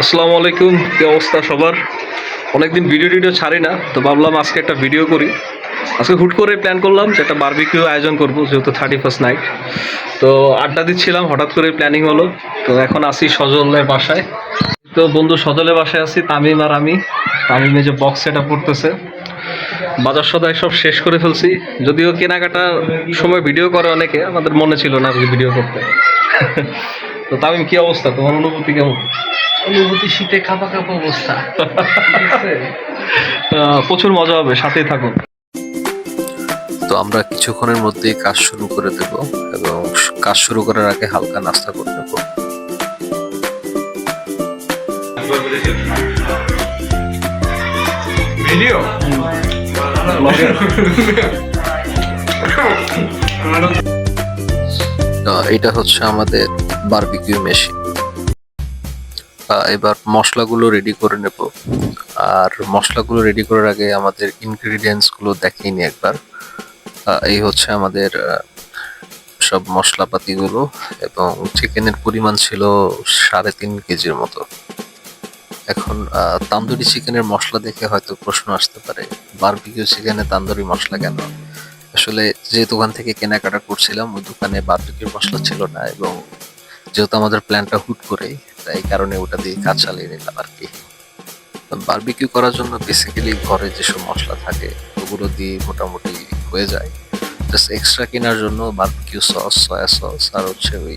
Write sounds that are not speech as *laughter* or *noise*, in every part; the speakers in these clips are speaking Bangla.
আসসালামু আলাইকুম কি অবস্থা সবার অনেকদিন ভিডিও টিডিও ছাড়ি না, তো ভাবলাম আজকে একটা ভিডিও করি। আজকে হুট করে প্ল্যান করলাম যে একটা বারবিকিউ আয়োজন করব, যেহেতু থার্টি ফার্স্ট নাইট তো আড্ডা দিচ্ছিলাম, হঠাৎ করে প্ল্যানিং হলো। তো এখন আসি সজলের বাসায়। তো বন্ধু, সজলের বাসায় আছি, তামিম আর আমি। তামিমে যে বক্স সেট আপ করতেছে। বাজার সদায় সব শেষ করে ফেলছি। যদিও কেনাকাটার সময় ভিডিও করে অনেকে, আমাদের মনে ছিল না ভিডিও করতে। তো তামিম কি অবস্থা? তোমার অনুভূতি কেমন? অনুভূতি শীতে কাঁপা কাঁপা অবস্থা। *laughs* আহ, প্রচুর মজা হবে সাথেই থাকুন। তো আমরা কিছুক্ষণের মধ্যেই কাজ শুরু করে দেব এবং কাজ শুরু করার আগে হালকা নাস্তা করে নেব। ভিডিও? এটা হচ্ছে আমাদের বারবিকিউ মেশিন। এবার মশলাগুলো রেডি করে নেব। আর মশলাগুলো রেডি করার আগে আমাদের ইনগ্রিডিয়েন্টসগুলো দেখিয়ে নিই একবার। এই হচ্ছে আমাদের সব মশলাপাতিগুলো এবং চিকেনের পরিমাণ ছিল সাড়ে তিন কেজির মতো। এখন তান্দুরি চিকেনের মশলা দেখে হয়তো প্রশ্ন আসতে পারে, বারবিকিউ চিকেনে তান্দুরি মশলা কেন? আসলে যে দোকান থেকে কেনাকাটা করছিলাম, ওই দোকানে বারবিকিউর মশলা ছিল না এবং যেহেতু আমাদের প্ল্যানটা হুট করেই, তাই কারণে ওটা দিয়ে কাজ চালিয়ে নিলাম আর কি। বারবিকিউ করার জন্য বেসিক্যালি ঘরে যেসব মশলা থাকে, ওগুলো দিয়ে মোটামুটি হয়ে যায়। জাস্ট এক্সট্রা কেনার জন্য বারবিকিউ সস সয়া সস আর হচ্ছে ওই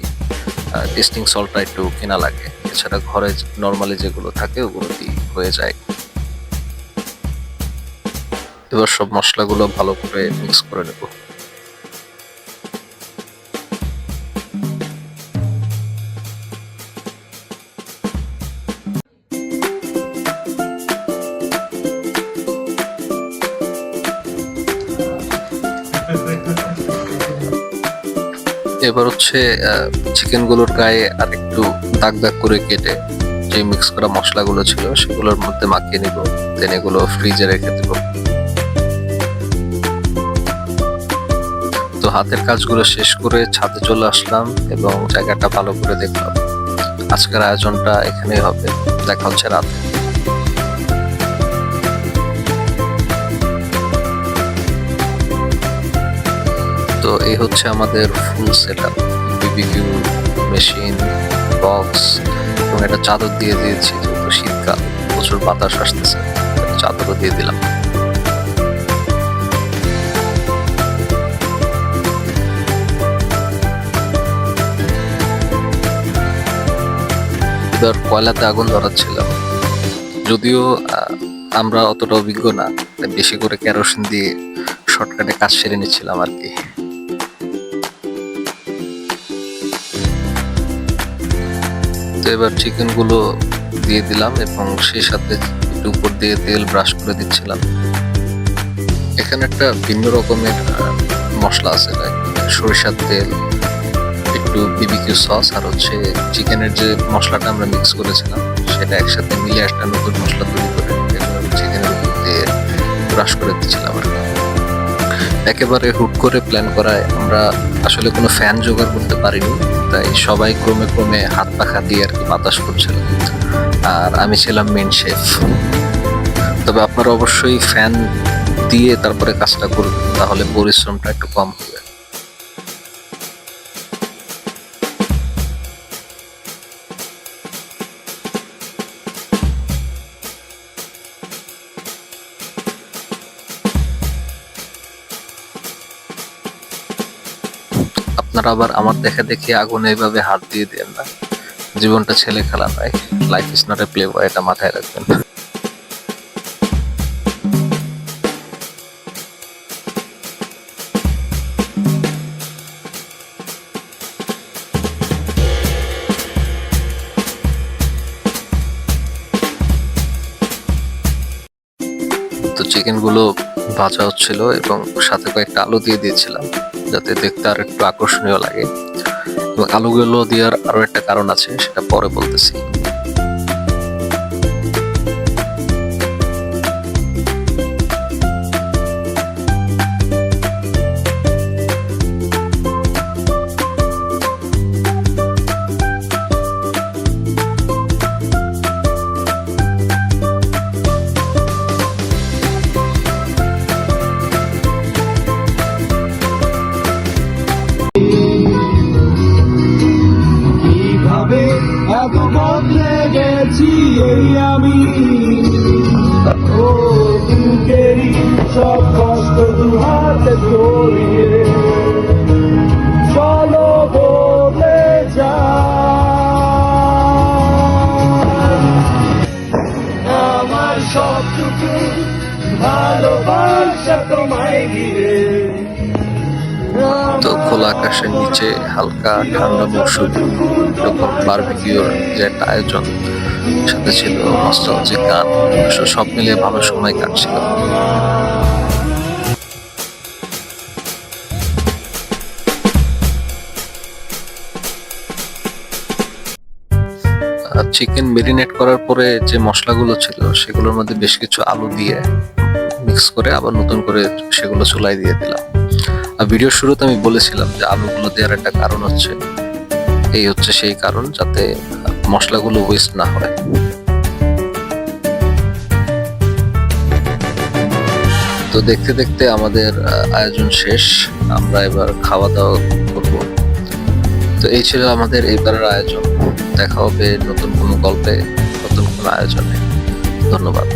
টেস্টিং সল্টটা একটু কেনা লাগে। এছাড়া ঘরে নর্মালি যেগুলো থাকে, ওগুলো দিয়ে হয়ে যায়। এবার সব মশলাগুলো ভালো করে মিক্স করে নেব। এবার হচ্ছে চিকেনগুলোর গায়ে আর একটু দাগ দাগ করে কেটে যে মিক্স করা মশলাগুলো ছিল সেগুলোর মধ্যে মাখিয়ে নিব দেন এগুলো ফ্রিজে রেখে দেবো। তো হাতের কাজগুলো শেষ করে ছাদে চলে আসলাম এবং জায়গাটা ভালো করে দেখলাম। আজকের আয়োজনটা এখানেই হবে। দেখা হচ্ছে রাতে। তো এই হচ্ছে আমাদের full set up BBQ machine box এবং একটা চাদর দিয়ে দিয়েছি, যেহেতু শীতকাল, প্রচুর বাতাস আসতেছে চাদরও দিয়ে দিলাম। এবার কয়লাতে আগুন ধরাচ্ছিলাম যদিও আমরা অতটা অভিজ্ঞ না বেশি করে কেরোসিন দিয়ে শর্টকাটে কাজ সেরে নিচ্ছিলাম আর কি। এবার চিকেনগুলো দিয়ে দিলাম এবং সেই সাথে একটু উপর দিয়ে তেল ব্রাশ করে দিচ্ছিলাম এখানে একটা ভিন্ন রকমের মশলা আছে সরিষার তেল, একটু বিবিকিউ সস আর হচ্ছে চিকেনের যে মশলাটা আমরা মিক্স করেছিলাম, সেটা একসাথে মিলে একটা নতুন মশলা তৈরি করে চিকেনের দিয়ে ব্রাশ করে দিচ্ছিলাম আর কি। একেবারে হুট করে প্ল্যান করায় আমরা আসলে কোনো ফ্যান জোগাড় করতে পারিনি। তাই সবাই ক্রমে ক্রমে হাত পাখা দিয়ে আর কি বাতাস করছিল। আর আমি ছিলাম মেন শেফ তবে আপনারা অবশ্যই ফ্যান দিয়ে তারপরে কাজটা করুন তাহলে পরিশ্রমটা একটু কম হবে। আপনারা আবার আমার দেখা দেখি আগুনে এইভাবে হাত দিয়ে দেন না। জীবনটা ছেলে খেলা নয়। Life is not a play boy এটা মাথায় রাখবেন। তো চিকেনগুলো ভাজা হচ্ছিল এবং সাথে কয়েকটা আলু দিয়ে দিয়েছিলাম। যাতে দেখতে আর একটু আকর্ষণীয় লাগে। এবং আলুগুলো দেওয়ার আরও একটা কারণ আছে, সেটা পরে বলতেছি। সব কষ্ট দু হাতে ধরিয়ে। চলো বদলে যা। আমার সবটুকু ভালোবাসা তোমায় ঘিরে। খোলা আকাশের নিচে হালকা ঠান্ডা মৌসুম এরকম বারবিকিউর যে একটা আয়োজন সাথে ছিল নস্টালজিক গান, সব মিলিয়ে ভালো সময় কাটছিল। চিকেন মেরিনেট করার পরে যে মশলাগুলো ছিল, সেগুলোর মধ্যে বেশ কিছু আলু দিয়ে মিক্স করে আবার নতুন করে সেগুলো চুলাই দিয়ে দিলাম। ভিডিওর শুরুতে আমি বলেছিলাম যে আলুগুলো দেওয়ার একটা কারণ হচ্ছে, এই হচ্ছে সেই কারণ যাতে মশলাগুলো ওয়েস্ট না হয়। তো দেখতে দেখতে আমাদের আয়োজন শেষ। আমরা এবার খাওয়া দাওয়া করব। তো এই ছিল আমাদের এইবারের আয়োজন। দেখা হবে নতুন কোনো গল্পে, নতুন কোনো আয়োজনে। ধন্যবাদ।